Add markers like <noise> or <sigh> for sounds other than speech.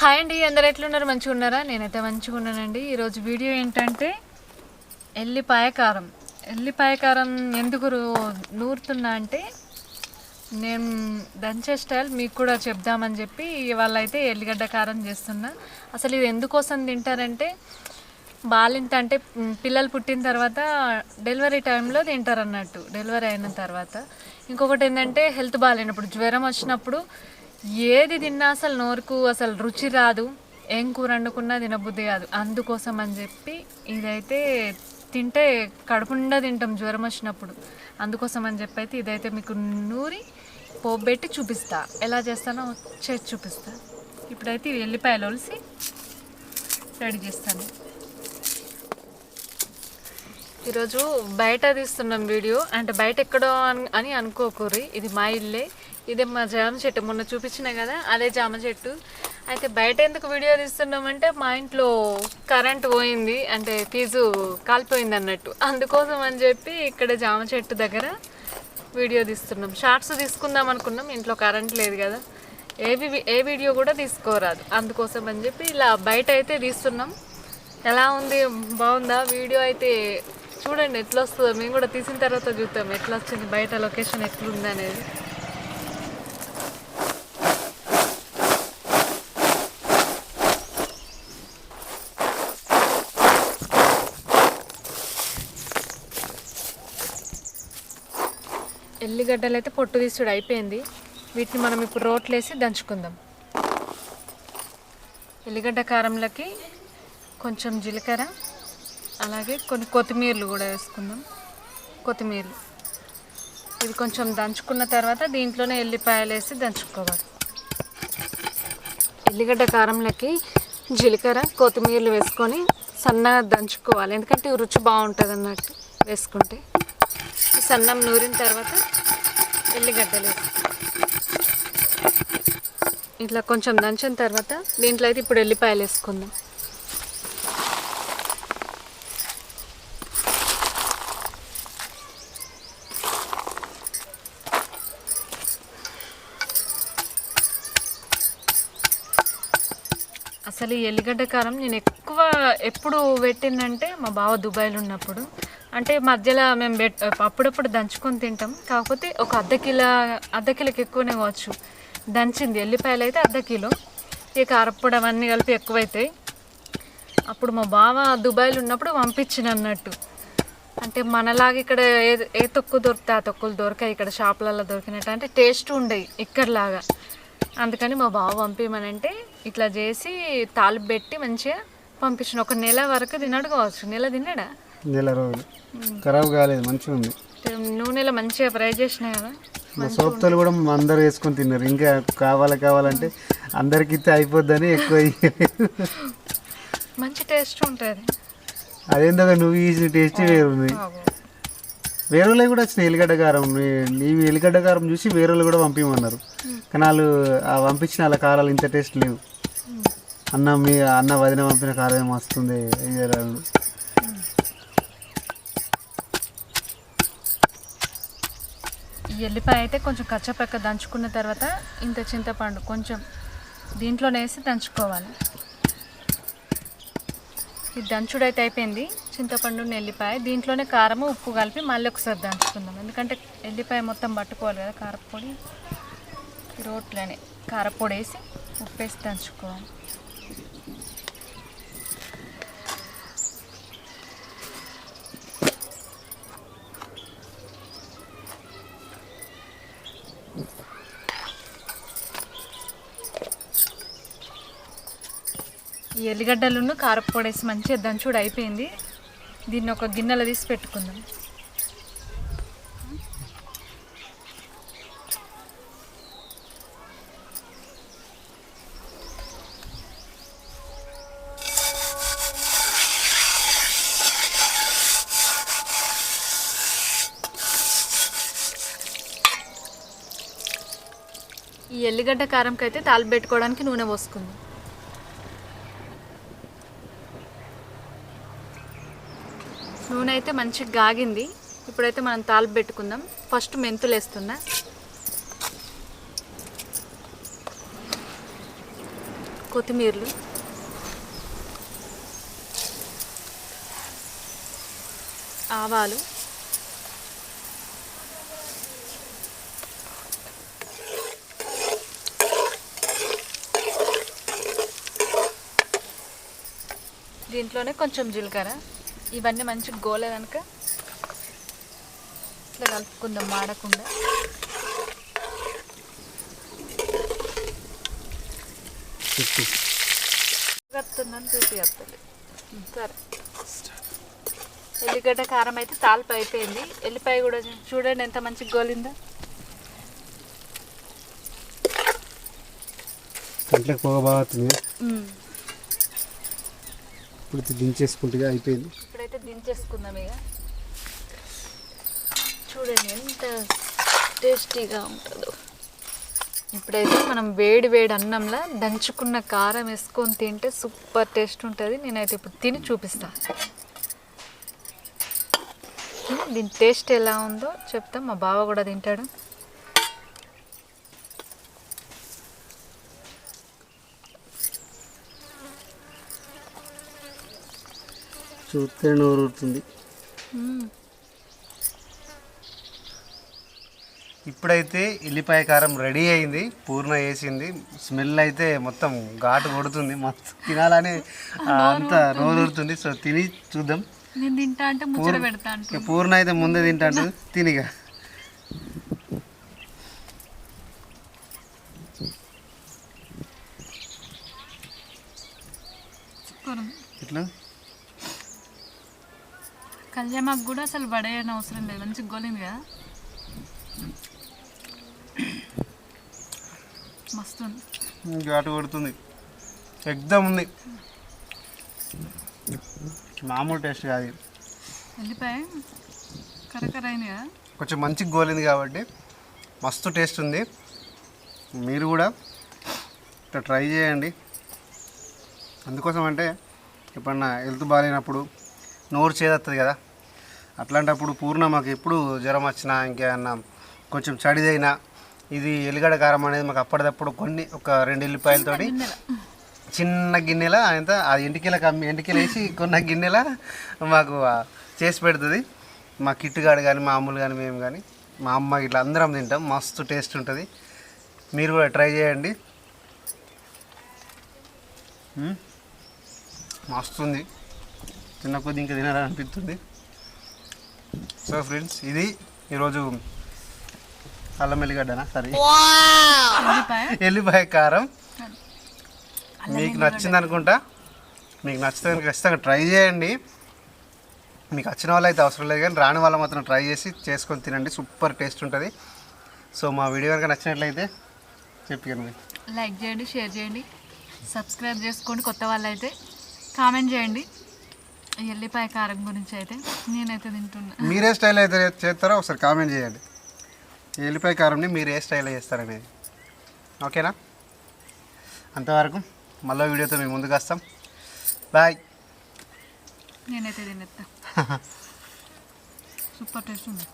Hi అండి అందరు ఎట్లున్నారు? మంచిగా ఉన్నారా నేనైతే మంచిగా ఉన్నానండి ఈరోజు వీడియో ఏంటంటే ఎల్లిపాయ కారం ఎల్లిపాయ కారం ఎందుకు నూరుతున్నా అంటే నేను దంచే స్టైల్ మీకు కూడా చెప్దామని చెప్పి ఇవాళ అయితే ఎల్లిగడ్డ కారం చేస్తున్నా. అసలు ఇది ఎందుకోసం తింటారంటే బాలింత అంటే పిల్లలు పుట్టిన తర్వాత డెలివరీ టైంలో తింటారు అన్నట్టు డెలివరీ అయిన తర్వాత. ఇంకొకటి ఏంటంటే హెల్త్ బాగాలేనప్పుడు జ్వరం వచ్చినప్పుడు ఏది తిన్నా అసలు నోరుకు అసలు రుచి రాదు. ఏం కూర వండుకున్నా తినబుద్ధి కాదు. అందుకోసం అని చెప్పి ఇదైతే తింటే కడుపుండా తింటాం జ్వరం వచ్చినప్పుడు. అందుకోసం అని చెప్పి అయితే ఇదైతే మీకు నూరి పోబెట్టి చూపిస్తా. ఎలా చేస్తానో చేసి చూపిస్తా. ఇప్పుడైతే ఇవి ఎల్లిపాయలు ఒలిసి రెడీ చేస్తాను. ఈరోజు బయట తీస్తున్నాం వీడియో. అంటే బయట ఎక్కడో అని అనుకోకూరి. ఇది మా ఇల్లే. ఇదే మా జామ చెట్టు మొన్న చూపించిన కదా అదే జామ చెట్టు. అయితే బయట ఎందుకు వీడియో తీస్తున్నామంటే మా ఇంట్లో కరెంట్ పోయింది అంటే ఫీజు కాలిపోయింది అన్నట్టు. అందుకోసం అని చెప్పి ఇక్కడ జామ చెట్టు దగ్గర వీడియో తీస్తున్నాం. షార్ట్స్ తీసుకుందాం అనుకున్నాం ఇంట్లో కరెంట్ లేదు కదా. ఏవి ఏ వీడియో కూడా తీసుకోరాదు. అందుకోసం అని చెప్పి ఇలా బయట అయితే తీస్తున్నాం. ఎలా ఉంది? బాగుందా? వీడియో అయితే చూడండి ఎట్లా వస్తుందో మేము కూడా తీసిన తర్వాత చూద్దాం ఎట్లా వచ్చింది బయట లొకేషన్ ఎట్లుంది ఎల్లిగడ్డలు అయితే పొట్టు తీసుడు అయిపోయింది. వీటిని మనం ఇప్పుడు రోట్లేసి దంచుకుందాం. ఎల్లిగడ్డ కారంలోకి కొంచెం జీలకర్ర అలాగే కొన్ని కొత్తిమీరలు కూడా వేసుకుందాం. కొత్తిమీరలు. ఇది కొంచెం దంచుకున్న తర్వాత దీంట్లోనే ఎల్లిపాయలు వేసి దంచుకోవాలి. ఎల్లిగడ్డ కారంలోకి జీలకర్ర కొత్తిమీరలు వేసుకొని సన్నగా దంచుకోవాలి. ఎందుకంటే రుచి బాగుంటుంది అన్నట్టు వేసుకుంటే. సన్నం నూరిన తర్వాత ఎల్లిగడ్డలు ఇట్లా కొంచెం దంచిన తర్వాత దీంట్లో అయితే ఇప్పుడు ఎల్లిపాయలు వేసుకుందాం. అసలు ఈ ఎల్లిగడ్డ కారం నేను ఎక్కువ ఎప్పుడు పెట్టిందంటే మా బావ దుబాయ్లో ఉన్నప్పుడు అంటే మధ్యలో మేము పెట్ అప్పుడప్పుడు దంచుకొని తింటాం. కాకపోతే ఒక అర్ధ కిలో అర్ధ కిలోకి ఎక్కువనే కావచ్చు. దంచింది. ఎల్లిపాయలు అయితే అర్ధ కిలో. ఇక కారప్పొడి అవన్నీ కలిపి ఎక్కువైతాయి. అప్పుడు మా బావ దుబాయ్లో ఉన్నప్పుడు పంపించిన అన్నట్టు. అంటే మనలాగా ఇక్కడ ఏ ఏ తొక్కు దొరికితే ఆ తొక్కులు దొరకాయి ఇక్కడ షాపులలో దొరికినట్టు. అంటే టేస్ట్ ఉండేవి ఇక్కడలాగా. అందుకని మా బావ పంపించమనంటే ఇట్లా చేసి తాలిపు పెట్టి మంచిగా పంపించిన. ఒక నెల వరకు తినడు కావచ్చు. నెల తిన్నాడా? నెల రోజులు. ఖరాబ్ కాలేదు మంచిగా ఉంది. నూనెలో మంచిగా ఫ్రై చేసినా కదా? మా సోప్తలు కూడా అందరు వేసుకొని తిన్నారు. ఇంకా కావాలి కావాలంటే అందరికి అయిపోద్దని ఎక్కువ. మంచి టేస్ట్ ఉంటుంది. అదేందో నువ్వు ఈ టేస్ట్ వేరుంది. వేరేలో కూడా వచ్చినాయి ఎల్లిగడ్డ కారం. నీ- నీవి ఎల్లిగడ్డ కారం చూసి వేరేలు కూడా పంపించమన్నారు కానీ వాళ్ళు ఆ పంపించిన వాళ్ళ కారాలు ఇంత టేస్ట్ లేవు. అన్న మీ అన్న వదిన పంపిన కారం ఏమో వస్తుంది అయ్యారు ఈ ఎల్లిపాయ అయితే కొంచెం కచ్చపక్క దంచుకున్న తర్వాత ఇంత చింతపండు కొంచెం దీంట్లోనే వేసి దంచుకోవాలి. ఈ దంచుడు అయితే అయిపోయింది. చింతపండు ఎల్లిపాయ దీంట్లోనే కారము ఉప్పు కలిపి మళ్ళీ ఒకసారి దంచుకుందాం. ఎందుకంటే ఎల్లిపాయ మొత్తం పట్టుకోవాలి కదా కారపొడి. రోట్లనే రోట్లోనే కారపొడి వేసి ఉప్పు వేసి దంచుకోవాలి. ఈ ఎల్లిగడ్డలను కారపొడి వేసి మంచిగా దంచుడు అయిపోయింది. దీన్ని ఒక గిన్నెలో తీసి పెట్టుకుందాం. ఈ ఎల్లిగడ్డ కారంకి అయితే తాలిపు పెట్టుకోవడానికి నూనె పోసుకుందాం. నూనె అయితే మంచిగా గాగింది. ఇప్పుడైతే మనం తాలిపు పెట్టుకుందాం. ఫస్ట్ మెంతులు వేస్తున్నా. కొత్తిమీరలు. ఆవాలు. దీంట్లోనే కొంచెం జీలకర్ర. ఇవన్నీ మంచిగా గోలే కనుక ఇట్లా కలుపుకుందాం మాడకుండా. చెప్పు వస్తున్నాను చూసి వస్తుంది సరే. ఎల్లిగడ్డ కారం అయితే తాలిపి అయిపోయింది. ఎల్లిపాయ కూడా చూడండి ఎంత మంచిగా గోలిందో. కంట్లోకి పొగ బాగా ఇప్పుడు దించేసుకుంటే అయిపోయింది. అయితే దించేసుకుందాం ఇక. చూడండి ఎంత టేస్టీగా ఉంటుందో. ఇప్పుడైతే మనం వేడి వేడి అన్నంలో దంచుకున్న కారం వేసుకొని తింటే సూపర్ టేస్ట్ ఉంటుంది. నేనైతే ఇప్పుడు తిని చూపిస్తాను దీని టేస్ట్ ఎలా ఉందో చెప్తా. మా బావ కూడా తింటాడు. చూస్తే నోరుతుంది ఇప్పుడైతే ఎల్లిపాయ కారం రెడీ అయింది పూర్ణ వేసింది. స్మెల్ అయితే మొత్తం ఘాటు కొడుతుంది. మొత్తం తినాలని అంతా నోరుతుంది సో తిని చూద్దాం. నేను తింటా అంటే ముచ్చట పెడతా అంటు పూర్ణ అయితే ముందే తింటాడు తినిగా సూపర్ ఉంది. ఇట్లా కళ్యామాకు కూడా అసలు పడేయని అవసరం లేదు. మంచిగా గోలింది కదా. మస్తు ఘాటు కొడుతుంది. ఎగ్దమ్ ఉంది. మామూలు టేస్ట్ కాదు. వెళ్ళిపోయి కరకర అయింది కదా. కొంచెం మంచిగా గోలింది కాబట్టి మస్తు టేస్ట్ ఉంది. మీరు కూడా ఇట్లా ట్రై చేయండి. అందుకోసం అంటే ఎప్పుడన్నా హెల్త్ బాగాలేనప్పుడు నోరు చేదత్తది కదా. అట్లాంటప్పుడు పూర్ణ మాకు ఎప్పుడు జ్వరం వచ్చినా ఇంకేమన్నా కొంచెం చడిదైనా ఇది ఎల్లిగడ్డ కారం అనేది మాకు అప్పటిదప్పుడు కొన్ని ఒక రెండు ఎల్లిపాయలతోటి చిన్న గిన్నెల. ఎంత? అది ఎంటికెల కమ్మి ఎంటికెల వేసి కొన్న గిన్నెల మాకు చేసి పెడుతుంది. మా కిట్టుగాడు కానీ మా అమ్ములు కానీ మేము కానీ మా అమ్మ ఇట్లా అందరం తింటాం. మస్తు టేస్ట్ ఉంటుంది. మీరు కూడా ట్రై చేయండి. మ్మ్. మస్తు ఉంది తిన్న కొద్ది ఇంకా తినాలనిపిస్తుంది. సో ఫ్రెండ్స్ ఇది ఈరోజు అల్లం ఎల్లిగడ్డనా? సరే ఎల్లిపాయ? కారం. మీకు నచ్చింది అనుకుంటా. మీకు నచ్చితే ఖచ్చితంగా ట్రై చేయండి. మీకు వచ్చిన వాళ్ళు అయితే అవసరం లేదు కానీ రాని వాళ్ళ మాత్రం ట్రై చేసి చేసుకొని తినండి. సూపర్ టేస్ట్ ఉంటుంది. సో మా వీడియో కనుక నచ్చినట్లయితే చెప్పండి లైక్ చేయండి షేర్ చేయండి. సబ్స్క్రైబ్ చేసుకోండి కొత్త వాళ్ళు అయితే కామెంట్ చేయండి. ఎల్లిపాయ కారం గురించి అయితే నేనైతే తింటున్నా. మీరే స్టైల్ అయితే చేస్తారో? ఒకసారి కామెంట్ చేయండి. ఎల్లిపాయ కారంని మీరు ఏ స్టైల్లో చేస్తారనేది. ఓకేనా? అంతవరకు మళ్ళీ వీడియోతో మేము ముందుకు వస్తాం. బాయ్. నేనైతే తినేస్తా <laughs> సూపర్ టేస్ట్ ఉంది.